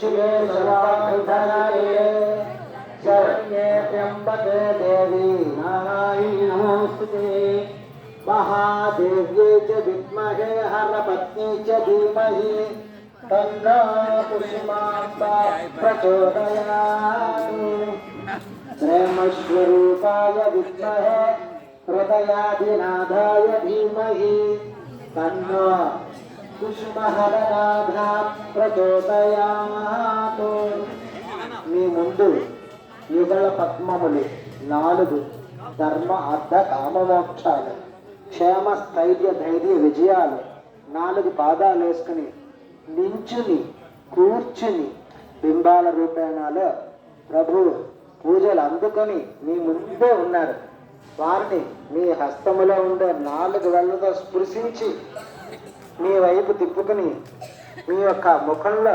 शिवे सर्वाभ्यन्तराये शरण्ये त्र्यम्बके देवी नारायणी महादेव्ये च विद्महे, हरपत्नी च धीमहि। प्रचोदयात्। प्रेमस्वरूपाय विद्महे धीमहि। कुसुमहरनाथ ప్రచోదయాతు మీ ముందు యుగల పద్మములు నాలుగు ధర్మ అర్థ కామమోక్షాలు క్షేమ స్థైర్య ధైర్య విజయాలు నాలుగు పాదాలు వేసుకుని నించుని కూర్చుని బింబాల రూపేణాలు ప్రభు పూజలు అందుకొని మీ ముందే ఉన్నారు. వారిని మీ హస్తములో ఉండే నాలుగు వేళ్ళతో స్పృశించి మీ వైపు తిప్పుకుని ఈ యొక్క ముఖంలో